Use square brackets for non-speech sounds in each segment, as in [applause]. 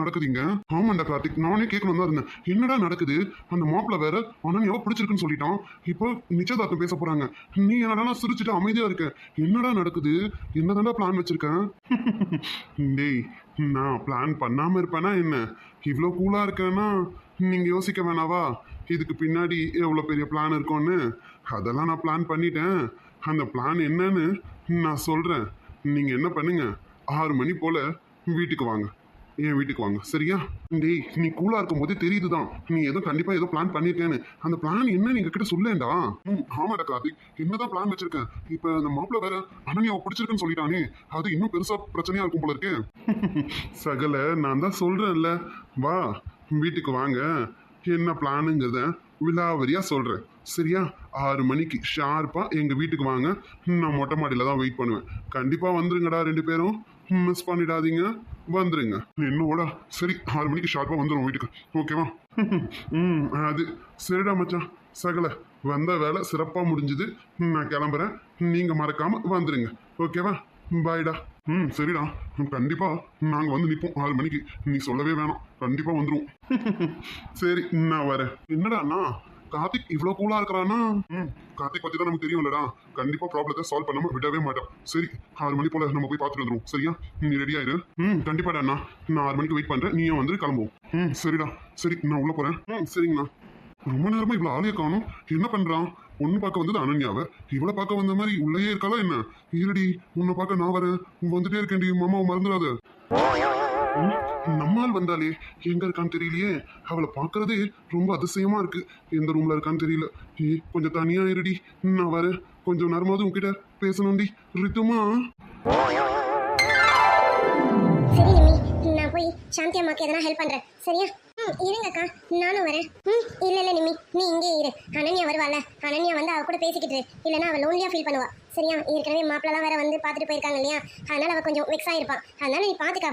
நடக்குதுங்க? ஆமாண்டா கார்த்திக் நானே கேட்கணும் தான் இருந்தேன். என்னடா நடக்குது? அந்த மாப்பிள்ள வேற அனன்யாவை பிடிச்சிருக்குன்னு சொல்லிட்டான். இப்போ நிச்சயதார்த்தம் பேச போறாங்க. நீ என்னடா சிரிச்சுட்டு அமைதியா இருக்க? என்னடா நடக்குது? என்னதான்டா பிளான் வச்சிருக்கேன் [laughs] டேய் நான் பிளான் பண்ணாம இருப்பேனா என்ன? இவ்வளோ கூலா இருக்கேன்னா நீங்க யோசிக்க வேணாவா? இதுக்கு பின்னாடி எவ்வளோ பெரிய பிளான் இருக்கும்னு? அதெல்லாம் நான் பிளான் பண்ணிட்டேன். அந்த பிளான் என்னன்னு நான் சொல்றேன். நீங்க என்ன பண்ணுங்க? ஆறு மணி போல வீட்டுக்கு வாங்க. என் வீட்டுக்கு வாங்க. சரியா? டேய் நீ கூலா இருக்கும் போதே தெரியுதுதான். நீ ஏதோ கண்டிப்பா ஏதோ பிளான் பண்ணிருக்கேன்னு. அந்த பிளான் என்ன நீங்க கிட்ட சொல்லேண்டா ம் ஆமாடா கார்த்திக். என்னதான் பிளான் வச்சிருக்கேன். இப்ப அந்த மாப்பிள்ள வேற அனன்யாவை பிடிச்சிருக்குன்னு சொல்லிட்டானே. அது இன்னும் பெருசா பிரச்சனையா இருக்கும் போல இருக்கே. [laughs] சகல நான் தான் சொல்றேன்ல. வா வீட்டுக்கு வாங்க. என்ன பிளானுங்கிறத விலாவரியாக சொல்றேன். சரியா? ஆறு மணிக்கு ஷார்ப்பா எங்க வீட்டுக்கு வாங்க. நான் மொட்டை மாடியில தான் வெயிட் பண்ணுவேன். கண்டிப்பா வந்துருங்கடா ரெண்டு பேரும். மிஸ் பண்ணிடாதீங்க. வந்துருங்க. என்னோட சரி ஆறு மணிக்கு ஷார்ப்பாக வந்துடும் வீட்டுக்கு. ஓகேவா ம் அது சரிடா மச்சான். சகல வந்த வேலை சிறப்பாக முடிஞ்சுது. நான் கிளம்புறேன். நீங்கள் மறக்காமல் வந்துடுங்க ஓகேவா பாய்டா ம் சரிடா. கண்டிப்பாக நாங்கள் வந்து நிற்போம் ஆறு மணிக்கு. நீ சொல்லவே வேணாம். கண்டிப்பாக வந்துருவோம் சரி நான் வரேன். என்னடா அண்ணா? கார்த்திக் இவ்வளோ கூலா இருக்கிறானா ம். கார்த்திக் பத்தி தான் நமக்கு தெரியும்லடா. கண்டிப்பா ப்ராப்ளத்தை சால்வ் பண்ணாம விடவே மாட்டான். சரி ஆறு மணி போல நம்ம போய் பார்த்துட்டு வந்துருவோம். சரியா? நீ ரெடி ஆயிரு ம். கண்டிப்பாடா அண்ணா. நான் ஆறு மணிக்கு வெயிட் பண்றேன். நீயும் வந்து கிளம்புவோம். ம். சரிடா. சரி நான் உள்ள போறேன். ம் சரிங்கண்ணா. ரொம்ப நேரமா இவ்வளோ ஆளைய காணும். என்ன பண்றான்? பொண்ணு பார்க்க வந்தது அனன்யாவை. இவளை பார்க்க வந்த மாதிரி உள்ளேயே இருக்காளா என்ன? இருடி உன்னை பார்க்க நான் வரேன். வந்துட்டே இருக்கேன்டி மாமாவை மறந்துடாத. நம்மால் வந்தாலே எங்க இருக்கான்னு தெரியலையே. அவளை பார்க்கறதே ரொம்ப அதிசயமா இருக்கு. எந்த ரூம்ல இருக்கான்னு தெரியல. ஏ கொஞ்சம் தனியா இருடி நான் வரேன். கொஞ்சம் நேரமாவது உங்ககிட்ட பேசணும்டி. ரித்துமா? சரி நிம்மி நான் போய் சாந்தி அம்மாக்கு எதனா ஹெல்ப் பண்றேன். சரியா? ம் இருங்கக்கா. நானும் வரேன். ம் இல்லை இல்லை நிம்மி. நீ இங்கே இரு. அனன்யா வருவாள் அனன்யா வந்து அவ கூட பேசிக்கிட்டு இல்லைன்னா அவள் லோன்லியாக ஃபீல் பண்ணுவா. சரியா? ஏற்கனவே மாப்பிள்ளலாம் வேற வந்து பார்த்துட்டு போயிருக்காங்க இல்லையா? அதனால அவ கொஞ்சம் வெக்ஸ் ஆயிருப்பான் அதனால நீ பாத்துக்க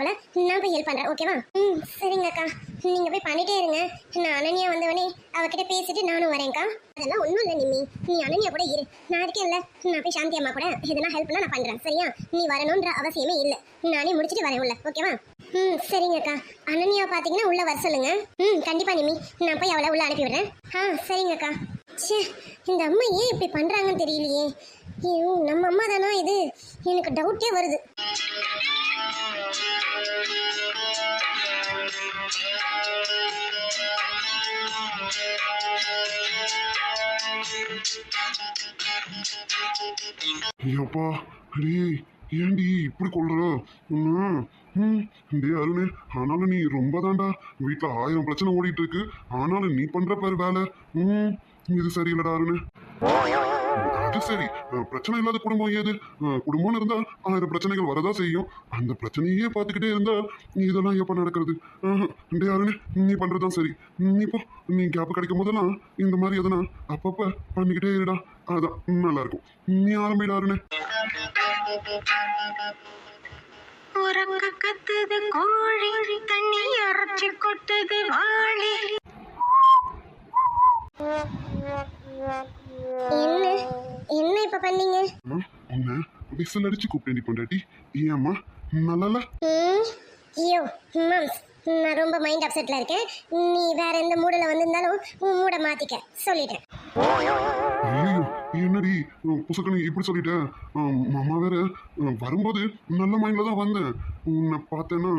நான் போய் ஹெல்ப் பண்றேன் ஓகேவா ம் சரிங்கக்கா நீங்க போய் பண்ணிட்டே இருங்க. நான் அனன்யா வந்தவனே அவகிட்ட பேசிட்டு நானும் வரேன்க்கா அதெல்லாம் ஒன்றும் இல்லை நிம்மி. நீ அனன்யா கூட இரு. நான் இல்லை. நான் போய் சாந்தி அம்மா கூட எதனா ஹெல்ப்னா நான் பண்றேன் சரியா? நீ வரணுன்ற அவசியமே இல்லை. நானே முடிச்சிட்டு வரேன் உள்ள ஓகேவா ம் சரிங்கக்கா அனன்யா பார்த்தீங்கன்னா உள்ள வர சொல்லுங்க. ம் கண்டிப்பா நிம்மி. நான் போய் அவளை உள்ள அனுப்பி விடுறேன். ஆ சரிங்கக்கா ச்சே இந்த அம்மா ஏன் இப்படி பண்றாங்கன்னு தெரியலையே. ஐயோ நம்ம அம்மா தானா இது? எனக்கு டவுட்டே வருது. ஐயோப்பா டேய் ஏண்டி இப்படி கொள்ற? டே அருணு டேய் ஆனாலும் நீ ரொம்ப தாண்டா வீட்டில் ஆயிரம் பிரச்சனை ஓடிட்டு இருக்கு. ஆனாலும் நீ பண்ற பாரு வேலை. ம் இது சரியில்லடா அருணு. அது சரி பிரச்சனை இல்லாத குடும்பம் ஏது? குடும்பம்னு இருந்தா ஆயிரம் பிரச்சனைகள் வரதா செய்யும். அந்த பிரச்சனையே பார்த்துக்கிட்டே இருந்தா இதெல்லாம் எப்ப நடக்கிறது? டேய் அருணே நீ பண்றதுதான் சரி. நீ போ நீ கேப் கிடைக்கும் போதெல்லாம் இந்த மாதிரி எதனா அப்பப்ப பண்ணிக்கிட்டே இருடா. அதான் நல்லா இருக்கும் நீ ஆரம்பிடா அருணே. உறங்க கத்துது கோழி தண்ணி அரைச்சு கொட்டுது வாழி. என்ன? என்ன இப்ப பண்ணீங்க? உன்னை விசில் அடிச்சு கூப்பிட்டேன் பொண்டாட்டி. ஏம்மா நல்லால ம் ஐயோ மம்ஸ் நான் ரொம்ப மைண்ட் அப்செட்ல இருக்கேன். நீ வேற எந்த மூடில் வந்திருந்தாலும் உன் மூடை மாத்திக்க. சொல்லிட்டேன். ஐயோ என்னடி? புசக்கணி இப்படி சொல்லிட்டேன் மாமா வேற வரும்போது நல்ல மைண்ட்ல தான் வந்தேன் உன்னை பார்த்தேன்னா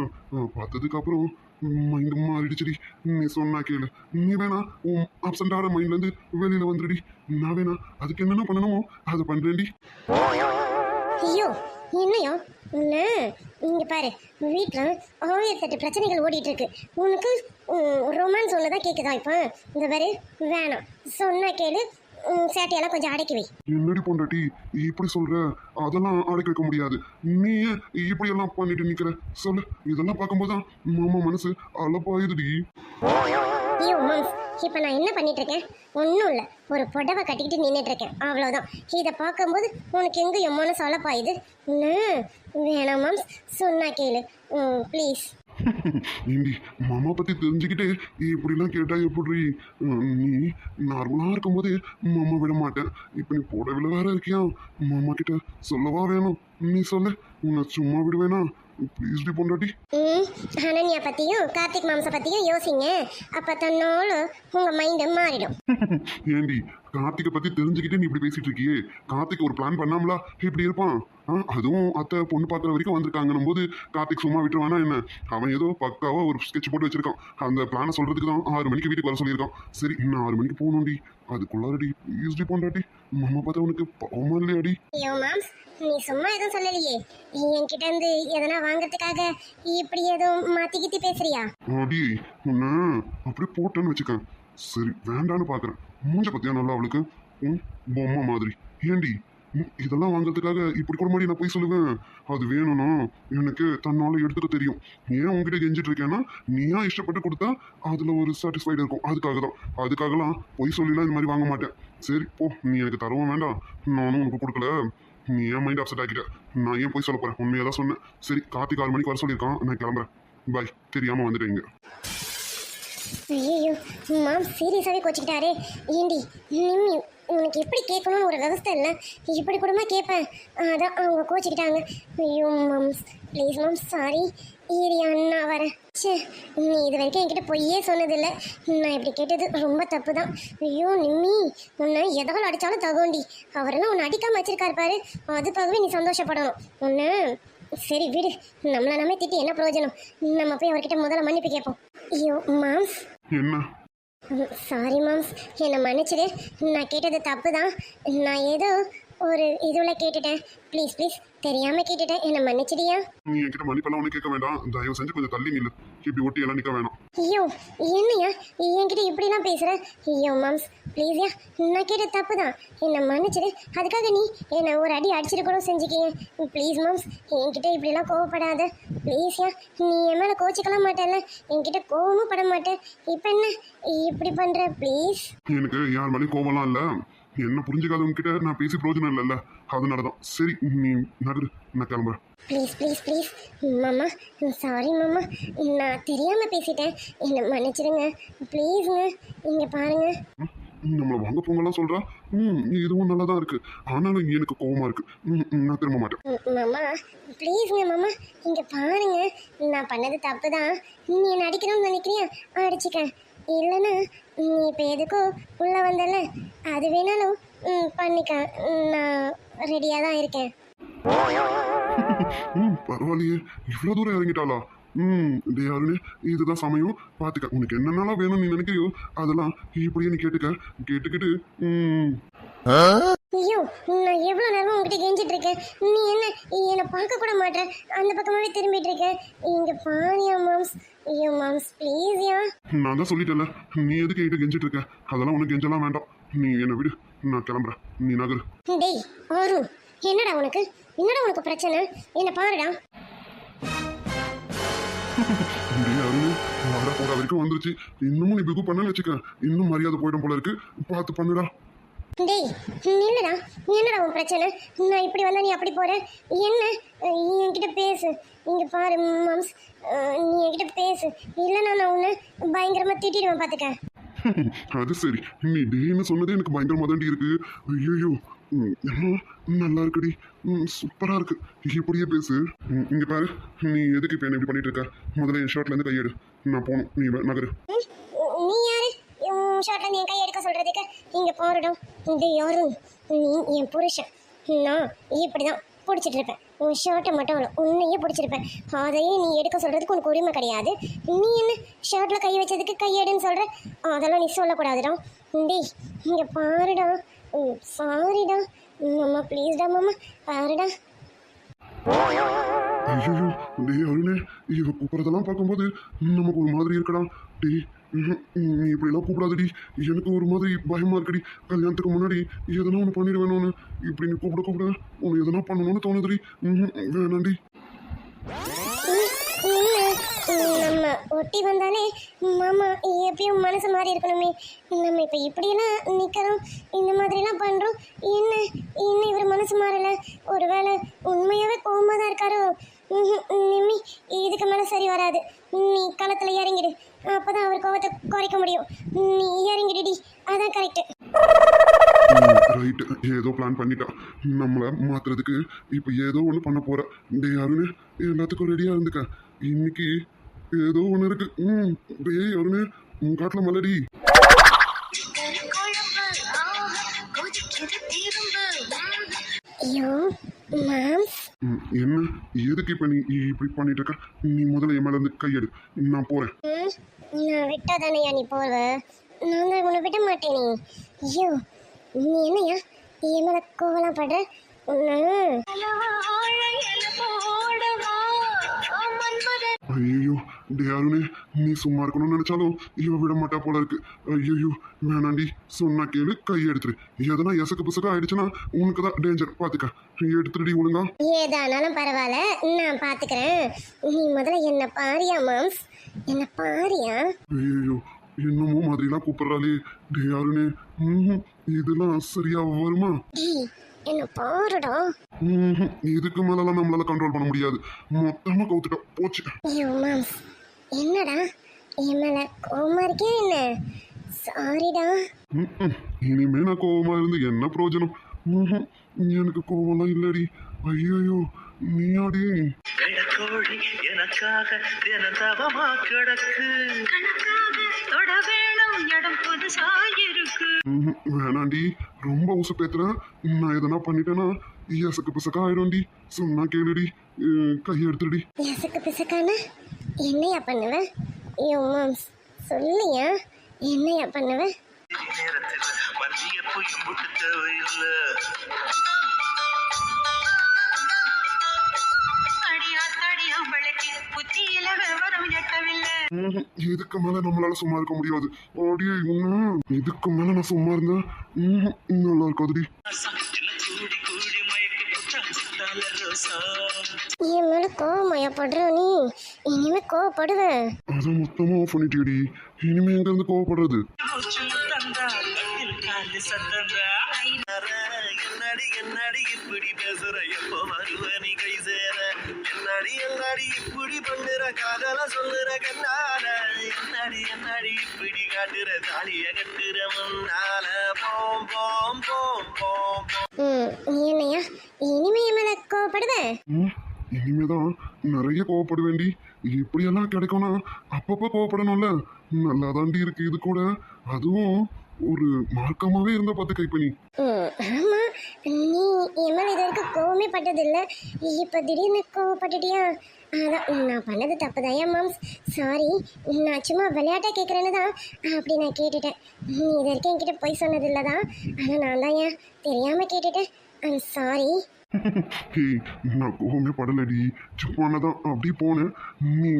பார்த்ததுக்கு அப்புறம் மைண்டு மாறிடுச்சுடி. நீ சொன்னா கேளு. நீ வேணா உன் அப்சண்டான மைண்ட்ல இருந்து வெளியில வந்துடுடி நான் வேணா அதுக்கு என்னென்ன பண்ணணுமோ அதை பண்றேன்டி. ஐயோ என்னையோ? இல்லை. இங்கே பாரு வீட்டில் ஆயிரத்தெட்டு பிரச்சனைகள் ஓடிட்டு இருக்கு உனக்கு ரொமான்ஸ் ஒன்று தான் கேட்குதா இப்போ? இந்த பாரு வேணாம். சொன்னால் கேளு சேட்டையெல்லாம் கொஞ்சம் அடக்கி வை. என்னடி பொண்டாட்டி? இப்படி சொல்ற? அதெல்லாம் அடக்கி வைக்க முடியாது. நீ ஏன் இப்படி எல்லாம் பண்ணிட்டு நிக்கிற. சொல்லு இதெல்லாம் பார்க்கும்போது தான் மாமா மனசு அலப்பாயுதுடி. ஃபியூ மந்த்ஸ் இப்போ நான் என்ன பண்ணிட்டு இருக்கேன் ஒன்றும் இல்லை. ஒரு புடவை கட்டிக்கிட்டு நின்றுட்டு இருக்கேன் அவ்வளோதான் இதை பார்க்கும்போது உனக்கு எங்கே என் சொல்லப்பாயுது வேணாம் மம்ஸ் சொன்னா கேளு. ப்ளீஸ் [laughs] ஏண்டி மாமா பத்தி தெரிஞ்சுக்கிட்டு இப்படிலாம் கேட்டால் எப்படி? உம், நீ நார்மலாக இருக்கும்போதே மாமா விட மாட்டேன். இப்போ நீ போடவில்லை வேற இருக்கியா? மாமா கிட்ட சொல்லவா வேணும்? நீ சொல்லு. உன்னை சும்மா விடுவேனா? ப்ளீஸ் டி பொண்டாட்டி ம் அனன்யா பற்றியும் கார்த்திக் மாம்சை பற்றியும் யோசிங்க. அப்போ தன்னோடு உங்கள் மைண்டு மாறிடும். [laughs] ஏண்டி கார்த்திகை பத்தி தெரிஞ்சுக்கிட்டு நீ இப்படி பேசிட்டு இருக்கியே? கார்த்திக் ஒரு பிளான் பண்ணாமலா இப்படி இருப்பான்? அதுவும் அத்தை பொண்ணு பார்க்குற வரைக்கும் வந்திருக்காங்கன்னும் போது கார்த்திக் சும்மா விட்டுருவானா என்ன? அவன் ஏதோ பக்காவா ஒரு ஸ்கெட்ச் போட்டு வச்சிருக்கான். அந்த பிளானை சொல்றதுக்கு தான் ஆறு மணிக்கு வீட்டுக்கு வர சொல்லியிருக்கான். சரி இன்னும் ஆறு மணிக்கு போகணும்டி. அதுக்குள்ளாரடி ஈஸ்டி போண்டாடி மாமா பார்த்தா உனக்கு பாவமா இல்லையாடி. நீ சும்மா எதுவும் சொல்லலையே. என்கிட்ட இருந்து எதனா வாங்குறதுக்காக இப்படி எதுவும் மாற்றி கித்தி பேசுறியா? அடி உன்னை அப்படியே போட்டேன்னு வச்சுக்கேன். சரி வேண்டான்னு பார்க்குறேன். மூஞ்ச பத்தியா நல்லா அவளுக்கு? பொம்மை மாதிரி. ஏண்டி? ம், இதெல்லாம் வாங்குறதுக்காக இப்படி கூட மாதிரி நான் போய் சொல்லுவேன். அது வேணும்னா எனக்கு தன்னால எடுத்துக்க தெரியும். ஏன் உங்ககிட்ட கெஞ்சிட்டு இருக்கேன்னா நீயா இஷ்டப்பட்டு கொடுத்தா அதுல ஒரு சாட்டிஸ்ஃபைடு இருக்கும். அதுக்காக தான். அதுக்காகலாம் பொய் சொல்லிலாம் இந்த மாதிரி வாங்க மாட்டேன். சரி போ. நீ எனக்கு தரவும் வேண்டாம். நானும் உனக்கு கொடுக்கல. நீ ஏன் மைண்ட் அப்செட் ஆக்கிட்ட. நான் ஏன் போய் சொல்ல போறேன்? உண்மையாக தான் சொன்னேன். சரி கார்த்திக் ஆறு மணிக்கு வர சொல்லியிருக்கான். நான் கிளம்புறேன். பாய் தெரியாம வந்துட்டேங்க ஐயோ மாம் சீரியஸாகவே கோச்சிக்கிட்டாரே. ஏண்டி நிம்மி உனக்கு எப்படி கேட்கணும்னு ஒரு விவஸ்தை இல்லை. இப்படி கூடமா கேட்பேன். அதான் அவங்க கோச்சிக்கிட்டாங்க. ஐயோ மம்ஸ் ப்ளீஸ் மம்ஸ் சாரி ஈரி அண்ணா வரேன் ச்சே நீ இது வரைக்கும் என்கிட்ட பொய்யே சொன்னதில்லை. நான் இப்படி கேட்டது ரொம்ப தப்பு தான் ஐயோ நிம்மி. உன்னை எதாவது அடித்தாலும் தகுண்டி. அவரெல்லாம் உன்னை அடிக்காமல் வச்சிருக்காரு பாரு. அதுக்காகவே நீ சந்தோஷப்படணும். ஒன்று சரி விடு. நம்மளை நம்ம திட்டி என்ன பிரயோஜனம்? நம்ம போய் அவர்கிட்ட முதல்ல மன்னிப்பு கேட்போம். ஐயோ மாம்ஸ் என்ன? சாரி மாம்ஸ் என்னை மன்னிச்சிடு நான் கேட்டது தப்பு தான் நான் ஏதோ ஒரு இதுவில் கேட்டுட்டேன். ப்ளீஸ் ப்ளீஸ் தெரியாமல் கேட்டுட்டேன். என்னை மன்னிச்சிடியா நீ என்கிட்ட மன்னிப்பெல்லாம் ஒன்றும் கேட்க வேண்டாம். தயவு செஞ்சு கொஞ்சம் தள்ளி நில்லு. இப்படி ஒட்டி எல்லாம் நிற்க வேணாம். ஐயோ என்னையா? என்கிட்ட இப்படிலாம் பேசுகிற ஐயோ மாம்ஸ் ப்ளீஸ்யா நான் கேட்டது தப்பு தான் என்னை மன்னிச்சிடு. அதுக்காக நீ என்னை ஒரு அடி அடிச்சிட்டு கூட செஞ்சுக்கிங்க ப்ளீஸ் மாம்ஸ் என்கிட்ட இப்படிலாம் கோவப்படாத. ப்ளீஸ்யா நீ என் மேலே கோச்சிக்கலாம் மாட்டேல்ல. என்கிட்ட கோவமும் பட மாட்டேன் இப்போ என்ன? இப்படி பண்ணுற ப்ளீஸ் எனக்கு யார் மேலேயும் கோவம்லாம் இல்லை. என்ன புரிஞ்சுக்காதவங்க கிட்ட நான் பேசி பிரயோஜனம் இல்லைல்ல. அதனால தான் சரி நீ நகரு. நான் கிளம்புறேன். ப்ளீஸ் ப்ளீஸ் ப்ளீஸ் மாமா சாரி மாமா. நான் தெரியாமல் பேசிட்டேன். என்னை மன்னிச்சிடுங்க ப்ளீஸுங்க இங்கே பாருங்க. நம்மளை வாங்க போங்கலாம் சொல்றா. ம் இதுவும் நல்லா தான் இருக்கு. ஆனாலும் எனக்கு கோவமா இருக்கு. ம், ம், நான் திரும்ப மாட்டேன். மாமா ப்ளீஸுங்க மாமா. இங்கே பாருங்க. நான் பண்ணது தப்பு தான் நீ என்னை அடிக்கணும்னு நினைக்கிறியா? அடிச்சுக்க இல்லைன்னா நீ இப்போ எதுக்கோ உள்ளே வந்தல அது வேணாலும் பண்ணிக்க நான் ரெடியாக தான் இருக்கேன். ம் பரவாயில்லையே. இவ்வளோ தூரம் இறங்கிட்டாளா? ம் டே அருணே இதுதான் சமயம். பார்த்துக்க உனக்கு என்னென்னலாம் வேணும்னு நீ நினைக்கிறியோ அதெல்லாம் இப்படியே நீ கேட்டுக்க. கேட்டுக்கிட்டு ம். ஐயோ நான் எவ்வளோ நேரமா உங்ககிட்ட கெஞ்சிட்டு இருக்கேன்? நீ என்ன என்னை பார்க்க கூட மாட்டேற. அந்த பக்கமாவே திரும்பிட்டு இருக்கேன் இங்கே பாரியா மாம்ஸ். ஐயோ மாம்ஸ் ப்ளீஸ்யா நான் தான் சொல்லிட்டேன்ல. நீ எதுக்கு என்கிட்ட கெஞ்சிட்டு இருக்க? அதெல்லாம் உனக்கு கெஞ்சலாம் வேண்டாம். நீ என்னை விடு. நான் கிளம்புறேன். நீ நகரு. டேய் அருண் என்னடா உனக்கு? என்னடா உனக்கு பிரச்சனை? என்ன பாருடா. வர போற வரைக்கும் வந்துருச்சு. இன்னமும் நீ பிகு பண்ண வச்சுக்க. இன்னும் மரியாதை போயிடும் போல இருக்கு. பார்த்து பண்ணுடா. டேய் நில்லுடா என்னடா? உன் பிரச்சனை? நான் இப்படி வந்தா நீ அப்படி போற? என்ன? என்கிட்ட பேசு. இங்க பாரு மாம்ஸ். நீ என்கிட்ட பேசு. இல்லைன்னா நான் உன்னை பயங்கரமா திட்டிடுவேன் பார்த்துக்க [laughs] அது சரி. நீ டேன்னு சொன்னதே எனக்கு பயங்கரமா தாண்டி இருக்கு. ஐயோ நல்லா இருக்குடி. ம், சூப்பரா இருக்கு. இப்படியே பேசு. இங்க பாரு. நீ எதுக்கு இப்ப என்ன இப்படி பண்ணிட்டு இருக்க? முதல்ல என் ஷர்ட்ல இருந்து கையெடு. நான் போகணும் நீ நகரு. ஷர்ட்ல நீ என் கை எடுக்க சொல்றதுக்கு இங்க போறடும் இந்த யாரும் நீ என் புருஷன். நான் இப்படிதான் பிடிச்சிட்டு இருப்பேன் உன் ஷர்ட்டை மட்டும் இல்லை உன்னையே பிடிச்சிருப்பேன். அதையே நீ எடுக்க சொல்கிறதுக்கு உனக்கு உரிமை கிடையாது. நீ என்ன ஷர்ட்டில் கை வச்சதுக்கு கையெடுன்னு சொல்கிற அதெல்லாம் நீ சொல்லக்கூடாதுடா. டே இங்கே பாருடா. சாரிடா மாமா ப்ளீஸ்டா மாமா பாருடா. ஐயோ டே அருணே இவ கூப்பிட்றதெல்லாம் பார்க்கும்போது நமக்கு ஒரு மாதிரி இருக்கடா. டே ம்ஹும், நீ இப்படிலாம் கூப்பிடாதடி. எனக்கு ஒரு மாதிரி பயமாக இருக்குடி. கல்யாணத்துக்கு முன்னாடி எதனா ஒன்று பண்ணிடுவேணும்னு இப்படி நீ கூப்பிட கூப்பிட உனக்கு எதனா பண்ணணும்னு தோணுதுடி. வேணாண்டி. நம்ம ஒட்டி வந்தாலே மாமா எப்பயும் மனசு மாறி இருக்கணுமே. நம்ம இப்போ இப்படியெல்லாம் நிற்கிறோம் இந்த மாதிரிலாம் பண்ணுறோம் என்ன என்ன இவர் மனசு மாறலை? ஒருவேளை உண்மையாகவே கோவமாக தான் இருக்காரோ? நிம்மி இதுக்கு மேலே சரி வராது. நீ களத்தில் இறங்கிடு. அப்போ தான் அவர் கோவத்தை குறைக்க முடியும். நீ இறங்கிடுடி. அதான் கரெக்டு ரைட்டு ஏதோ பிளான் பண்ணிட்டா. நம்மளை மாத்துறதுக்கு இப்போ ஏதோ ஒன்று பண்ண போற. டே அருணு எல்லாத்துக்கும் ரெடியாக இருந்துக்க. இன்னைக்கு ஏதோ ஒன்று இருக்கு. ம் டேய் அருணு உன் காட்டில் மலடி. ஐயோ மாம்ஸ். என்ன? எதுக்கு இப்போ நீ இப்படி பண்ணிட்டு இருக்க நீ முதல்ல என் மேல இருந்து கையெடு. நான் போறேன். நான் விட்டா தானேயா நீ போவ நான் உன்னை விட மாட்டேனே. ஐயோ நீ என்னையா? என் மேல கோவலாம் படுற? ஐயோ டே அருணே நீ சும்மா இருக்கணும்னு நினைச்சாலும் இவ விட மாட்டா போல இருக்கு. ஐயோ வேணாண்டி சொன்னா கேளு கை எடுத்துரு. எதனா எசக்கு புசக்கா ஆயிடுச்சுன்னா உனக்கு தான் டேஞ்சர் பாத்துக்க. எடுத்துடி ஒழுங்கா. ஏதானாலும் பரவாயில்ல நான் பாத்துக்கிறேன். நீ முதல்ல என்ன பாரியா மாம்ஸ்? என்ன பாரியா? ஐயோ என்னமோ மாதிரிலாம் கூப்பிடுறாளே. டே அருணே இதெல்லாம் சரியா வருமா? என்ன பாருடா. இதுக்கு மேலலாம் நம்மளால கண்ட்ரோல் பண்ண முடியாது. மொத்தமா கவுத்துட்டோம் போச்சு. ஐயோ மாம்ஸ் என்னடா? என் மேல கோவமா இருக்கே என்ன? சாரிடா. இனிமே நான் கோவமா இருந்து என்ன பிரயோஜனம். எனக்கு கோவம்லாம் இல்லடி. ஐயோ நீயாடி. வெள்ளக்கோழி எனக்காக தினதவமா கிடக்கு. தொட வேணும் இடம் புதுசாயிருக்கு. ம்ஹும். வேணாண்டி. ரொம்ப உசு பேத்துறேன் நான் எதனா பண்ணிட்டேன்னா எசக்கு பிசக்கா ஆயிடும்டி சொன்னா கேளுடி. கையை எடுத்துடி எசக்கு பிசக்கான? என்னையா பண்ணுவ? ஐயோ மாம்ஸ் சொல்லியா? என்னையா பண்ணுவ? நேரத்தில் மத்திய போய் முட்டு தேவையில்லை இதுக்கு மேல நம்மளால சும்மா இருக்க முடியாது? அடியே இன்னும் இதுக்கு மேல நான் சும்மா இருந்தேன். நல்லா இருக்காதுடி. என் மேல கோவமாயா படுற நீ. இனிமே கோவப்படுவேன். அதை மொத்தமா ஆஃப் பண்ணிட்டியடி. இனிமே எங்க இருந்து கோவப்படுறது? என்னடி என்னடி இப்படி பேசுற எப்போ வருவ நீ கை சேர? என்னடி என்னடி இப்படி பண்ணுற காதல சொல்லுற கண்ணால. என்னடி என்னடி இப்படி காட்டுற தாலிய கட்டுற முன்னால. போம் போம் என்னையா? இனிமே மேல இனிமேதான் நிறைய கோவப்பட வேண்டி இப்படியெல்லாம் கிடைக்கும்னா அப்பப்போ கோவப்படணும்ல. நல்லா தாண்டி இருக்கு இது கூட. அதுவும் ஒரு மார்க்கமாவே இருந்தா பார்த்து ஆமா. நீ என் மேலே இது வரைக்கும் கோவமே பட்டதில்லை. இப்போ திடீர்னு கோவப்பட்டுட்டியா? அதான் நான் பண்ணது தப்புதான். ஏன் மாம்ஸ்? சாரி நான் சும்மா விளையாட்டாக கேட்குறேன்னு தான் அப்படி நான் கேட்டுட்டேன். நீ இது வரைக்கும் என்கிட்ட போய் சொன்னதில்லை தான். ஆனால் நான் தான் ஏன் தெரியாமல் கேட்டுட்டேன்? ஐம் சாரி நான் கோவமே படலடி. சும்மானதான் அப்படி போனேன். நீ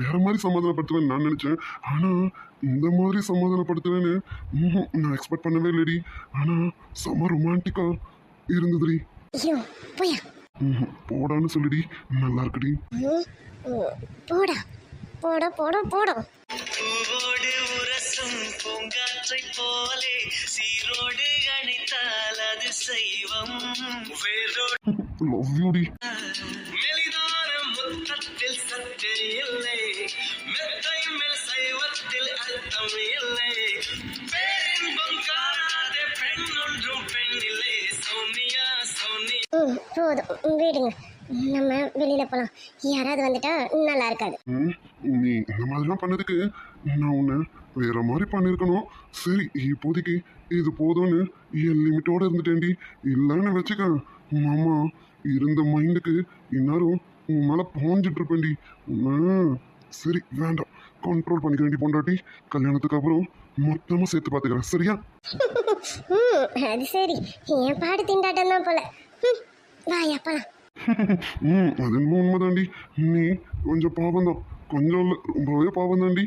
வேற மாதிரி சமாதானப்படுத்துவேன்னு நான் நினச்சேன். ஆனால் இந்த மாதிரி சமாதானப்படுத்துவேன்னு ம்ஹும், நான் எக்ஸ்பெக்ட் பண்ணவே இல்லடி. ஆனால் செம்ம ரொமான்டிக்காக இருந்ததுடி. ஐயோ போயா. போடான்னு சொல்லுடி. நல்லா இருக்குடி. போடா. போடா போடா போடா. பூவோடு உரசும் பூங்காற்றை போலே சீரோடு அணைத்தால் அது செய்வம் வேரோடு மெலிதான முத்தத்தில் சத்து இல்லை மெத்தை மேல் சைவத்தில் அர்த்தம் இல்லை. பேரின்பம் காணாத போதும் விடுங்க. நம்ம வெளியில போலாம். யாராவது வந்துட்டா நல்லா இருக்காது. நீ இந்த மாதிரிலாம் பண்ணதுக்கு நான் உன்னை வேற மாதிரி பண்ணியிருக்கணும் சரி இப்போதைக்கு இது போதும்னு என் லிமிட்டோட இருந்துட்டேன்டி. இல்லைன்னு வச்சுக்க மாமா இருந்த மைண்டுக்கு இந்நேரம் உன் மேலே பாஞ்சிட்டு இருப்பேன்டி. சரி வேண்டாம். கண்ட்ரோல் பண்ணிக்க வேண்டி பொண்டாட்டி. கல்யாணத்துக்கு அப்புறம் மொத்தமாக சேர்த்து பார்த்துக்கிறேன். சரியா? [laughs] அது சரி. என் பாடு திண்டாட்டம் தான் போல. வாயா போலாம். [laughs] ம் அது என்னமோ உண்மைதாண்டி. நீ கொஞ்சம் பாவம் தான் கொஞ்சம் இல்லை ரொம்பவே பாவம் தாண்டி